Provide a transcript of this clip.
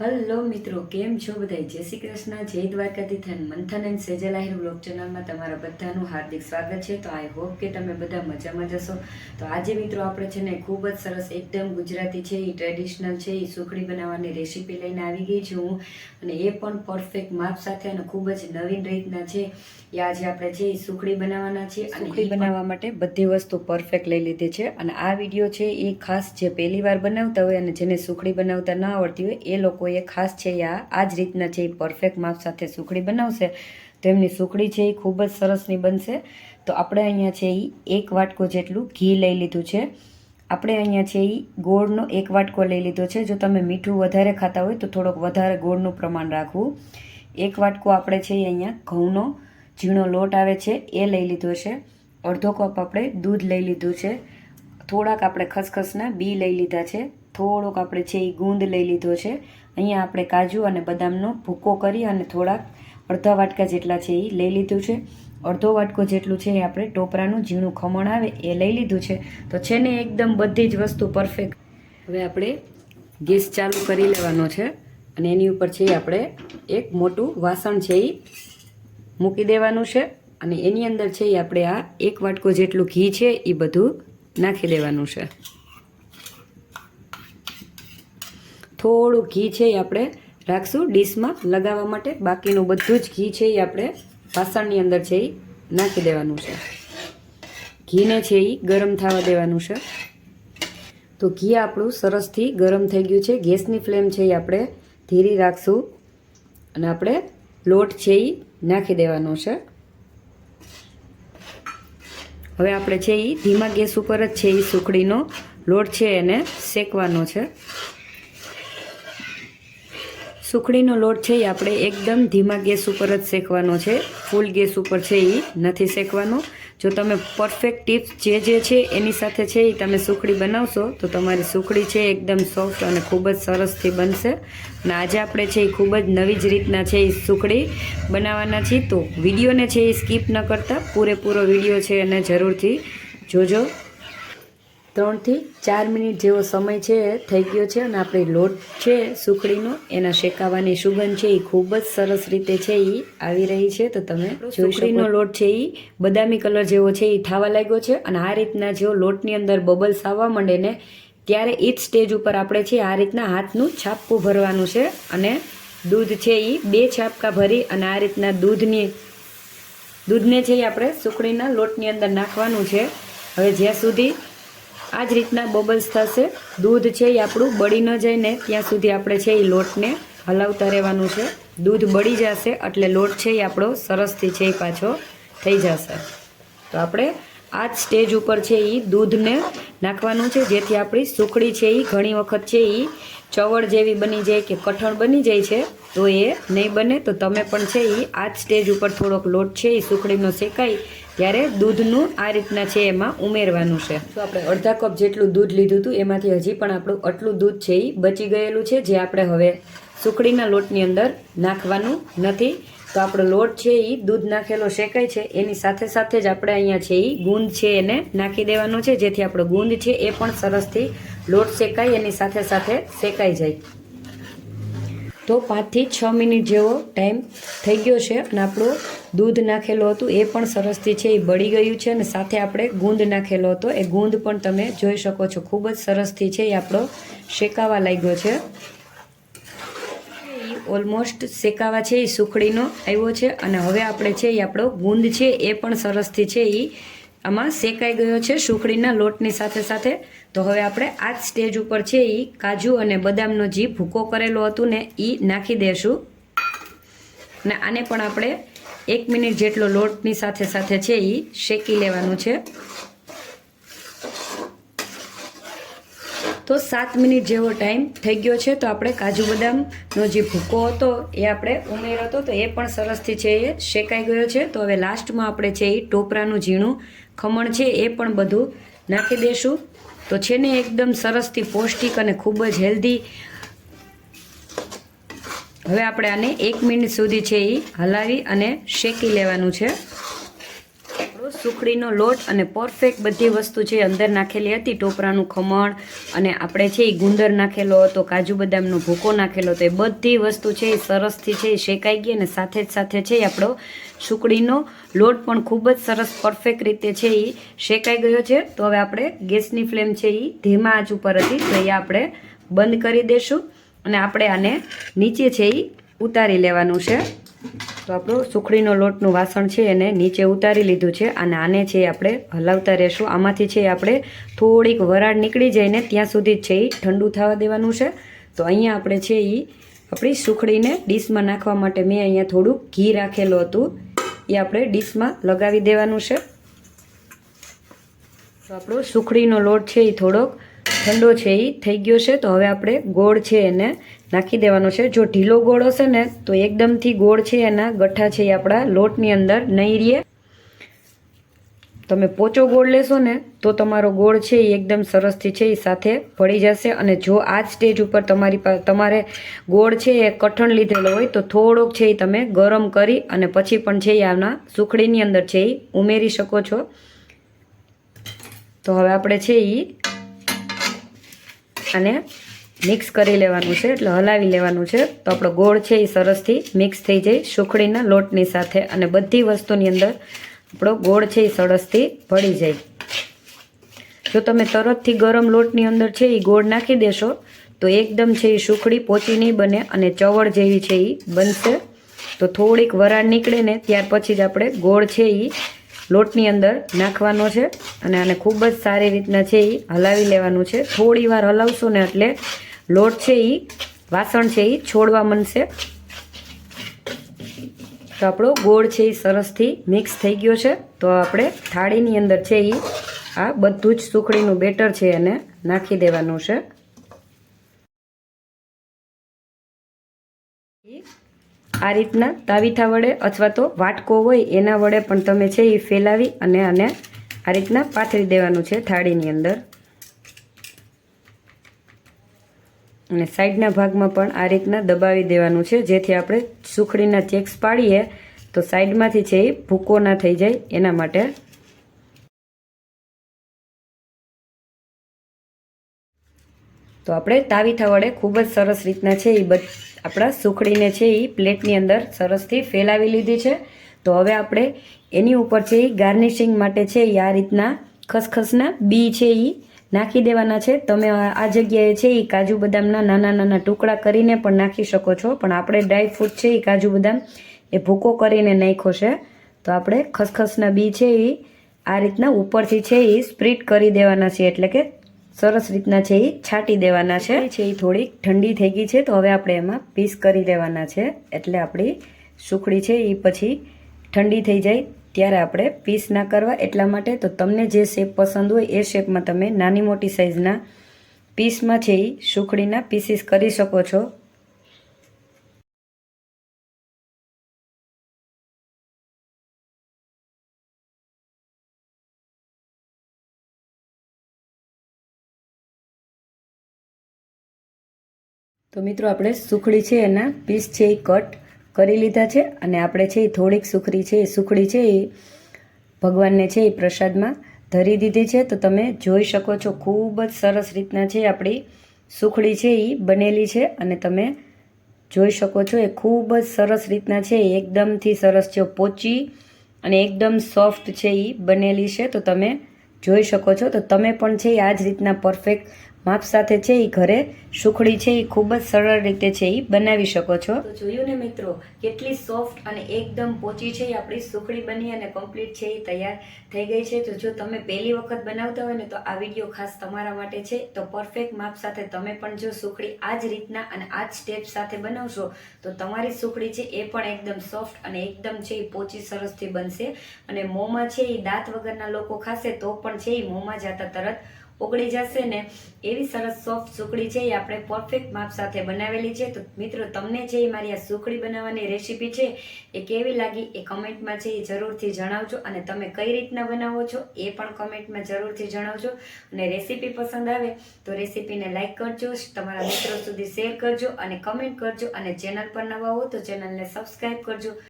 Hello મિત્રો કેમ છો બધા જય શ્રી કૃષ્ણ જય દ્વારકાથી મંથન એન્ડ સેજલ આહિર બ્લોગ ચેનલમાં તમારા બધાનું હાર્દિક સ્વાગત છે. તો આઈ હોપ કે તમે બધા મજામાં જશો તો આજે મિત્રો આપણે છે ને ખૂબ જ સરસ એકદમ ગુજરાતી છે એ ટ્રેડિશનલ છે એ સુખડી બનાવવાની રેસીપી લઈને આવી ગઈ છું હું. અને એ પણ પરફેક્ટ માપ સાથે અને ખૂબ જ નવીન રીતના છે. એ આજે આપણે છે એ સુખડી બનાવવાના છે સુખડી બનાવવા માટે બધી વસ્તુ પરફેક્ટ લઈ લીધી છે. અને આ વીડિયો છે એ ખાસ જે પહેલી વાર બનાવતા હોય અને જેને સુખડી બનાવતા ન આવડતી હોય એ લોકોએ ખાસ છે યા આ જ રીતના છે એ પરફેક્ટ માપ સાથે સુખડી બનાવશે, તો એમની સુખડી છે એ ખૂબ જ સરસની બનશે. તો આપણે અહીંયા છે એ એક વાટકો જેટલું ઘી લઈ લીધું છે. આપણે અહીંયા છે એ ગોળનો એક વાટકો લઈ લીધો છે. જો તમે મીઠું વધારે ખાતા હોય તો થોડોક વધારે ગોળનું પ્રમાણ રાખવું. એક વાટકો આપણે છે અહીંયા ઘઉંનો ઝીણો લોટ આવે છે એ લઈ લીધો છે. અડધો કપ આપણે દૂધ લઈ લીધું છે. થોડાક આપણે ખસખસના બી લઈ લીધા છે. થોડોક આપણે છે એ ગુંદ લઈ લીધો છે. અહીંયા આપણે કાજુ અને બદામનો ભૂકો કરી અને થોડાક અડધા વાટકા જેટલા છે એ લઈ લીધું છે. અડધો વાટકો જેટલું છે એ આપણે ટોપરાનું ઝીણું ખમણ આવે એ લઈ લીધું છે. તો છે ને એકદમ બધી જ વસ્તુ પરફેક્ટ હવે આપણે ગેસ ચાલુ કરી લેવાનો છે અને એની ઉપર છે આપણે એક મોટું વાસણ છે એ મૂકી દેવાનું છે અને એની અંદર છે એ આપણે આ એક વાટકો જેટલું ઘી છે એ બધું નાખી દેવાનું છે. થોડું ઘી છે એ આપણે રાખશું. ડીશમાં લગાવવા માટે બાકીનું બધું જ ઘી છે એ આપણે વાસણની અંદર છે એ નાખી દેવાનું છે. ઘીને છે એ ગરમ થવા દેવાનું છે. તો ઘી આપણું સરસથી ગરમ થઈ ગયું છે. ગેસની ફ્લેમ છે એ આપણે ધીરી રાખશું અને આપણે લોટ છે એ નાખી દેવાનો છે. હવે આપણે છે એ ધીમા ગેસ ઉપર જ છે એ સુખડીનો લોટ છે એને શેકવાનો છે. સુખડીનો લોટ છે એ આપણે એકદમ ધીમા ગેસ ઉપર જ શેકવાનો છે. ફૂલ ગેસ ઉપર છે એ નથી શેકવાનો. જો તમે પરફેક્ટ ટિપ્સ જે જે છે એની સાથે છે એ તમે સુખડી બનાવશો તો તમારી સુખડી છે એકદમ સોફ્ટ અને ખૂબ જ સરસથી બનશે. અને આજે આપણે છે એ ખૂબ જ નવી જ રીતના છે એ સુખડી બનાવવાના છીએ. તો વિડીયોને છે એ સ્કીપ ન કરતા. પૂરેપૂરો વીડિયો છે એને જરૂરથી જોજો. ત્રણથી ચાર મિનિટ જેવો સમય છે થઈ ગયો છે અને આપણે લોટ છે સુખડીનો. એના શેકાવાની સુગંધ છે એ ખૂબ જ સરસ રીતે છે એ આવી રહી છે. તો તમે સુખડીનો લોટ છે એ બદામી કલર જેવો છે એ થવા લાગ્યો છે. અને આ રીતના જેવો લોટની અંદર બબલ્સ આવવા માંડે ને ત્યારે એ જ સ્ટેજ ઉપર આપણે છે આ રીતના હાથનું છાપકું ભરવાનું છે. અને દૂધ છે એ બે છાપકા ભરી અને આ રીતના દૂધની દૂધને છે એ આપણે સુખડીના લોટની અંદર નાખવાનું છે. હવે જ્યાં સુધી આ જ રીતના બબલ્સ થશે. દૂધ છે એ આપણું બળી ન જાય ને, ત્યાં સુધી આપણે છે એ લોટને હલાવતા રહેવાનું છે. દૂધ બળી જશે એટલે લોટ છે એ આપણો સરસથી છે એ પાછો થઈ જશે. તો આપણે આ જ સ્ટેજ ઉપર છે એ દૂધને નાખવાનું છે, જેથી આપણી સુખડી છે એ ઘણી વખત છે એ ચવળ જેવી બની જાય કે કઠણ બની જાય છે, તો એ નહીં બને, તો તમે પણ છે એ આ જ સ્ટેજ ઉપર થોડોક લોટ છે એ સુખડીનો શેકાય, ત્યારે દૂધનું આ રીતના છે એમાં ઉમેરવાનું છે. તો આપણે અડધા કપ જેટલું દૂધ લીધું હતું, એમાંથી હજી પણ આપણું આટલું દૂધ છે એ બચી ગયેલું છે, જે આપણે હવે સુખડીના લોટની અંદર નાખવાનું નથી. તો આપણો લોટ છે એ દૂધ નાખેલો શેકાય છે. એની સાથે સાથે જ આપણે અહીંયા છે એ ગુંદ છે એને નાખી દેવાનો છે. જેથી આપણો ગુંદ છે એ પણ સરસથી લોટ શેકાય, એની સાથે સાથે શેકાઈ જાય. તો પાંચથી છ મિનિટ જેવો ટાઈમ થઈ ગયો છે અને આપણું દૂધ નાખેલું હતું એ પણ સરસથી છે એ બળી ગયું છે અને સાથે આપણે ગુંદ નાખેલો હતો. એ ગુંદ પણ તમે જોઈ શકો છો. ખૂબ જ સરસથી છે એ આપણો શેકાવા લાગ્યો છે. ઓલમોસ્ટ શેકાવા છે એ સુખડીનો આવ્યો છે અને હવે આપણે છે એ આપણો ગુંદ છે, એ પણ સરસથી છે એ આમાં શેકાઈ ગયો છે સુખડીના લોટની સાથે સાથે. તો હવે આપણે આ જ સ્ટેજ ઉપર છે એ કાજુ અને બદામનો જે ભૂકો કરેલો હતું ને એ નાખી દેશું. અને આને પણ આપણે એક મિનિટ જેટલો લોટની સાથે સાથે છે એ શેકી લેવાનું છે. તો સાત મિનિટ જેવો ટાઈમ થઈ ગયો છે. તો આપણે કાજુ બદામનો જે ભૂકો હતો એ આપણે ઉમેર્યો હતો. તો એ પણ સરસથી છે એ શેકાઈ ગયો છે. તો હવે લાસ્ટમાં આપણે છે એ ટોપરાનું ઝીણું ખમણ છે એ પણ બધું નાખી દઈશું તો છે ને એકદમ સરસથી પૌષ્ટિક અને ખૂબ જ હેલ્ધી હવે આપણે આને એક મિનિટ સુધી છે એ હલાવી અને શેકી લેવાનું છે. સુખડીનો લોટ અને પરફેક્ટ બધી વસ્તુ છે અંદર નાખેલી હતી. ટોપરાનું ખમણ અને આપણે છે એ ગુંદર નાખેલો હતો, કાજુ બદામનો ભૂકો નાખેલો હતો. એ બધી વસ્તુ છે એ સરસથી છે એ શેકાઈ ગઈ અને સાથે જ સાથે છે એ આપણો સુકડીનો લોટ પણ ખૂબ જ સરસ પરફેક્ટ રીતે છે એ શેકાઈ ગયો છે. તો હવે આપણે ગેસની ફ્લેમ છે એ ધીમા આંચ ઉપર હતી. તો એ આપણે બંધ કરી દેશું અને આપણે આને નીચે છે એ ઉતારી લેવાનું છે. તો આપણો સુખડીનો લોટનું વાસણ છે એને નીચે ઉતારી લીધું છે અને આને છે આપણે હલાવતા રહેશું. આમાંથી છે આપણે થોડીક વરાળ નીકળી જાય ને ત્યાં સુધી છે એ ઠંડુ થવા દેવાનું છે. તો અહીંયા આપણે છે એ આપણી સુખડીને ડીશમાં નાખવા માટે મેં અહીંયા થોડું ઘી રાખેલું હતું. એ આપણે ડીશમાં લગાવી દેવાનું છે. તો આપણો સુખડીનો લોટ છે એ થોડોક ઠંડો છે એ થઈ ગયો છે. તો હવે આપણે ગોળ છે એને નાખી દેવાનો છે. જો ઢીલો ગોળ હશે ને, તો એકદમથી ગોળ છે એના, ગઠ્ઠા છે એ આપણા લોટની અંદર, નહીં રહે તમે પોચો ગોળ લેશો ને, તો તમારો ગોળ છે એ એકદમ સરસથી છે એ સાથે ભળી જશે. અને જો આ જ સ્ટેજ ઉપર તમારી તમારે ગોળ છે એ કઠણ લીધેલો હોય, તો થોડોક છે એ તમે ગરમ કરી અને પછી પણ છે એ આના સુખડીની અંદર છે એ ઉમેરી શકો છો. તો હવે આપણે છે એ અને મિક્સ કરી લેવાનું છે, એટલે હલાવી લેવાનું છે. તો આપણો ગોળ છે એ સરસથી મિક્સ થઈ જાય સુખડીના લોટની સાથે અને બધી વસ્તુની અંદર આપણો ગોળ છે એ સરસથી ભળી જાય. જો તમે તરતથી ગરમ લોટની અંદર છે એ ગોળ નાખી દેશો, તો એકદમ છે એ સુખડી પોચી નહીં બને અને ચવળ જેવી છે એ બનશે. તો થોડીક વરાળ નીકળે ને ત્યાર પછી જ આપણે ગોળ છે એ લોટની અંદર નાખવાનો છે અને આને ખૂબ જ સારી રીતના છે એ હલાવી લેવાનું છે. થોડી વાર હલાવશો ને એટલે લોટ છે એ વાસણ છે એ છોડવા માંડશે. તો આપણો ગોળ છે એ સરસથી મિક્સ થઈ ગયો છે. તો આપણે થાળીની અંદર છે એ આ બધું જ સુખડીનું બેટર છે એને નાખી દેવાનું છે. આ રીતના તાવીથા વડે અથવા તો વાટકો હોય એના વડે પણ તમે છે એ ફેલાવી અને આને આ રીતના પાથરી દેવાનું છે થાળીની અંદર. અને સાઈડના ભાગમાં પણ આ રીતના દબાવી દેવાનું છે. જેથી આપણે સુખડીના ચેક્સ પાડીએ તો સાઈડમાંથી છે એ ભૂકો ના થઈ જાય એના માટે તો આપણે તાવીથા વડે ખૂબ જ સરસ રીતના છે એ બધ, આપણા સુખડીને છે એ પ્લેટની અંદર સરસથી ફેલાવી લીધી છે. તો હવે આપણે એની ઉપર છે એ ગાર્નિશિંગ માટે છે એ આ રીતના ખસખસના બી છે એ નાખી દેવાના છે. તમે આ જગ્યાએ છે એ કાજુ બદામના નાના નાના ટુકડા કરીને પણ નાખી શકો છો. પણ આપણે ડ્રાય ફ્રૂટ છે એ કાજુ બદામ એ ભૂકો કરીને નાખ્યો છે. તો આપણે ખસખસના બી છે એ આ રીતના ઉપરથી છે એ સ્પ્રીટ કરી દેવાના છે. એટલે કે સરસ રીતના છે એ છાંટી દેવાના છે. છે એ થોડીક ઠંડી થઈ ગઈ છે, તો હવે આપણે એમાં પીસ કરી દેવાના છે. એટલે આપણી સુખડી છે એ પછી ઠંડી થઈ જાય, ત્યારે આપણે પીસ ના કરવા એટલા માટે તો તમને જે શેપ પસંદ હોય એ શેપમાં તમે નાની મોટી સાઇઝના પીસમાં છે એ સુખડીના પીસીસ કરી શકો છો. તો મિત્રો, આપણે સુખડી છે એના, પીસ છે એ કટ કરી લીધા છે અને આપણે છે એ થોડીક સુખડી છે, એ સુખડી છે એ ભગવાનને છે એ પ્રસાદમાં ધરી દીધી છે. તો તમે જોઈ શકો છો, ખૂબ જ સરસ રીતના છે આપણી સુખડી છે એ બનેલી છે અને તમે જોઈ શકો છો એ ખૂબ જ સરસ રીતના છે એકદમથી સરસ છે, પોચી અને એકદમ સોફ્ટ છે એ બનેલી છે. તો તમે જોઈ શકો છો, તો તમે પણ છે આ જ રીતના પરફેક્ટ માપ સાથે છે એ ઘરે, સુખડી છે એ ખૂબ જ સરળ રીતે છે એ બનાવી શકો છો. તો જોયું ને મિત્રો, કેટલી સોફ્ટ અને એકદમ પોચી છે એ આપણી સુખડી બની અને કમ્પ્લીટ છે એ તૈયાર થઈ ગઈ છે. તો જો તમે પહેલી વખત બનાવતા હોય ને તો આ વીડિયો ખાસ તમારા માટે છે. તો પરફેક્ટ માપ સાથે તમે પણ જો સુખડી આ જ રીતના અને આ જ સ્ટેપ સાથે બનાવશો, તો તમારી સુખડી છે એ પણ એકદમ સોફ્ટ અને એકદમ છે એ પોચી સરસથી બનશે. અને મોંમાં છે એ દાંત વગરના લોકો ખાશે તો પણ છે એ મોંમાં જતા તરત ઓગળી જશે ને એવી સરસ સોફ્ટ સુખડી છે એ આપણે પરફેક્ટ માપ સાથે બનાવેલી છે. તો મિત્રો, તમને જે મારી આ સુખડી બનાવવાની રેસીપી છે એ કેવી લાગી એ કમેન્ટમાં છે એ જરૂરથી જણાવજો અને તમે કઈ રીતના બનાવો છો એ પણ કમેન્ટમાં જરૂરથી જણાવજો. અને રેસીપી પસંદ આવે તો રેસીપીને લાઇક કરજો, તમારા મિત્રો સુધી શેર કરજો અને કમેન્ટ કરજો અને ચેનલ પર નવા હો તો ચેનલને સબસ્ક્રાઈબ કરજો.